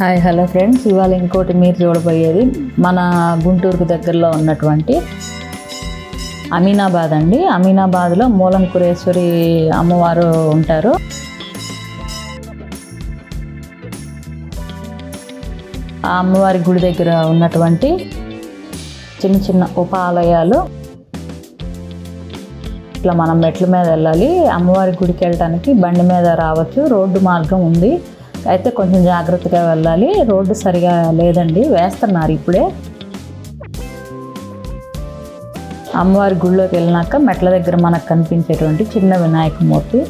Hi hello friends. ఇవాళ ఇంకోటి మీరు చూడబోయేది మన గుంటూరుకు దగ్గరలో ఉన్నటువంటి అమీనాబాద్ అండి. అమీనాబాద్లో మూలంకురేశ్వరి అమ్మవారు ఉంటారు. ఆ అమ్మవారి గుడి దగ్గర ఉన్నటువంటి చిన్న చిన్న ఉపాలయాలు. ఇట్లా మనం మెట్ల మీద వెళ్ళాలి. అమ్మవారి గుడికి వెళ్ళటానికి బండి మీద రావచ్చు. రోడ్డు మార్గం ఉంది. అయితే కొంచెం జాగ్రత్తగా వెళ్ళాలి. రోడ్డు సరిగా లేదండి. వేస్తున్నారు ఇప్పుడే. అమ్మవారి గుడిలోకి వెళ్ళినాక మెట్ల దగ్గర మనకు కనిపించేటువంటి చిన్న వినాయక మూర్తి.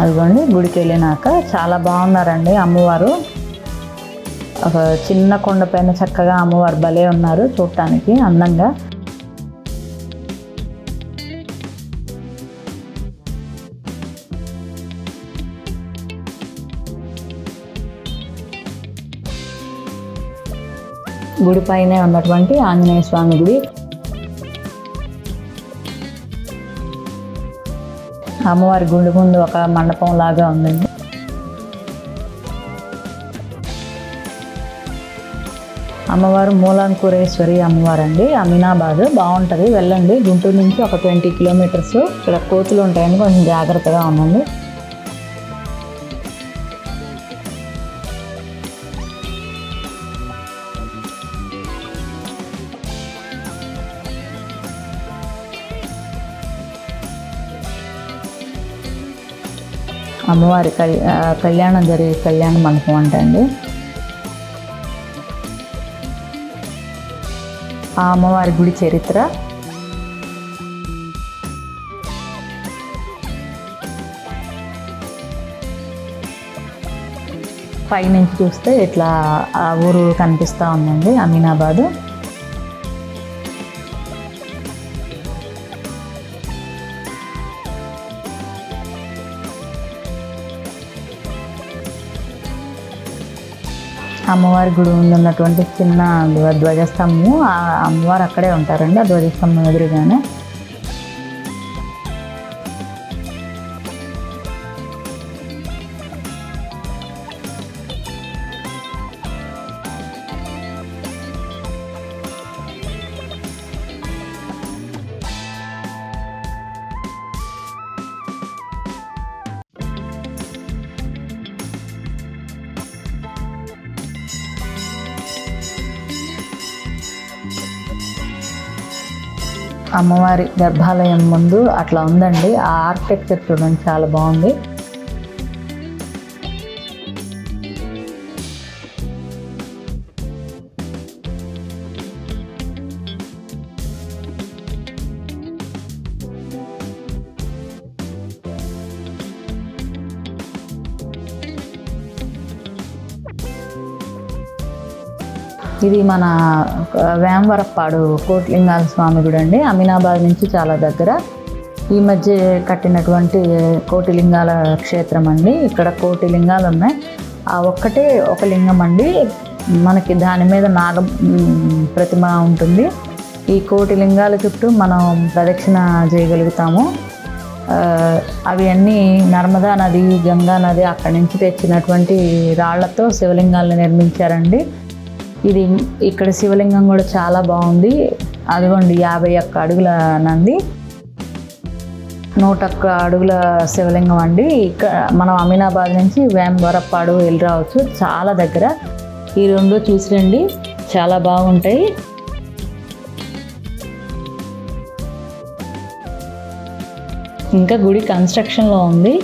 అదిగోండి గుడికి వెళ్ళినాక చాలా బాగున్నారండి అమ్మవారు. ఒక చిన్న కొండ పైన చక్కగా అమ్మవారు భలే ఉన్నారు చూడటానికి అందంగా. గుడి పైనే ఉన్నటువంటి ఆంజనేయ స్వామి గుడి. అమ్మవారి గుండె ముందు ఒక మండపం లాగా ఉందండి. అమ్మవారు మూలాంకురేశ్వరి అమ్మవారు అండి అమీనాబాద్ బాగుంటుంది. వెళ్ళండి. గుంటూరు నుంచి ఒక ట్వంటీ కిలోమీటర్స్. ఇక్కడ కోతులు ఉంటాయని కొంచెం జాగ్రత్తగా ఉండండి. అమ్మవారి కల్- కళ్యాణం జరిగే కళ్యాణ మండపం అంట అండి. ఆ అమ్మవారి గుడి చరిత్ర. పైనుంచి చూస్తే ఇట్లా ఆ ఊరు కనిపిస్తూ ఉందండి అమీనాబాదు. అమ్మవారి గుడి ముందు ఉన్నటువంటి చిన్న ధ్వజస్తంభము ఆ అమ్మవారు అక్కడే ఉంటారండి ఆ ధ్వజస్తంభం ఎదురుగానే. అమ్మవారి గర్భాలయం ముందు అట్లా ఉందండి. ఆ ఆర్కిటెక్చర్ చూడండి చాలా బాగుంది. ఇది మన వేమవరప్పాడు కోట్లింగాల స్వామి గుడి అండి అమీనాబాద్ నుంచి చాలా దగ్గర. ఈ మధ్య కట్టినటువంటి కోటిలింగాల క్షేత్రం అండి ఇక్కడ కోటిలింగాలు ఉన్నాయి. ఆ ఒక్కటే ఒక లింగం అండి. మనకి దాని మీద నాగ ప్రతిమ ఉంటుంది. ఈ కోటి లింగాల చుట్టూ మనం ప్రదక్షిణ చేయగలుగుతాము. అవి అన్నీ నర్మదా నది గంగా నది అక్కడి నుంచి తెచ్చినటువంటి రాళ్ళతో శివలింగాలను నిర్మించారండి. ఇది ఇక్కడ శివలింగం కూడా చాలా బాగుంది. అదిగోండి యాభై ఒక్క అడుగుల నంది. నూట ఒక్క అడుగుల శివలింగం అండి. ఇక్కడ మనం అమీనాబాద్ నుంచి వేంబరప్పాడు వెళ్ళి రావచ్చు. చాలా దగ్గర. ఈ రెండు చూసి రండి చాలా బాగుంటాయి. ఇంకా గుడి కన్స్ట్రక్షన్లో ఉంది.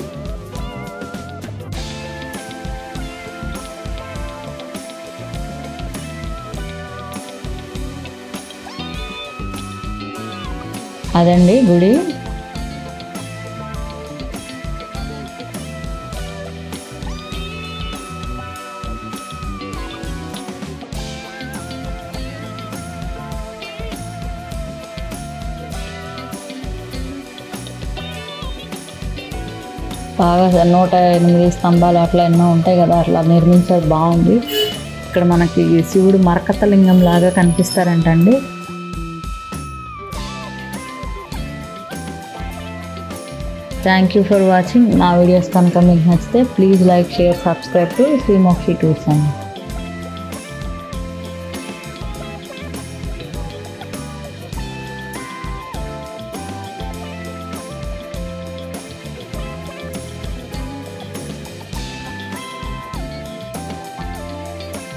అదండి గుడి. బాగా నూట ఎనిమిది స్తంభాలు అట్లా ఎన్నో ఉంటాయి కదా అట్లా నిర్మించేది బాగుంది. ఇక్కడ మనకి శివుడు మరకత లింగం లాగా కనిపిస్తారంటండి. థ్యాంక్ యూ ఫర్ వాచింగ్ మా వీడియోస్ కనుక మీకు నచ్చితే please like share subscribe to Shrimokshi tours అండి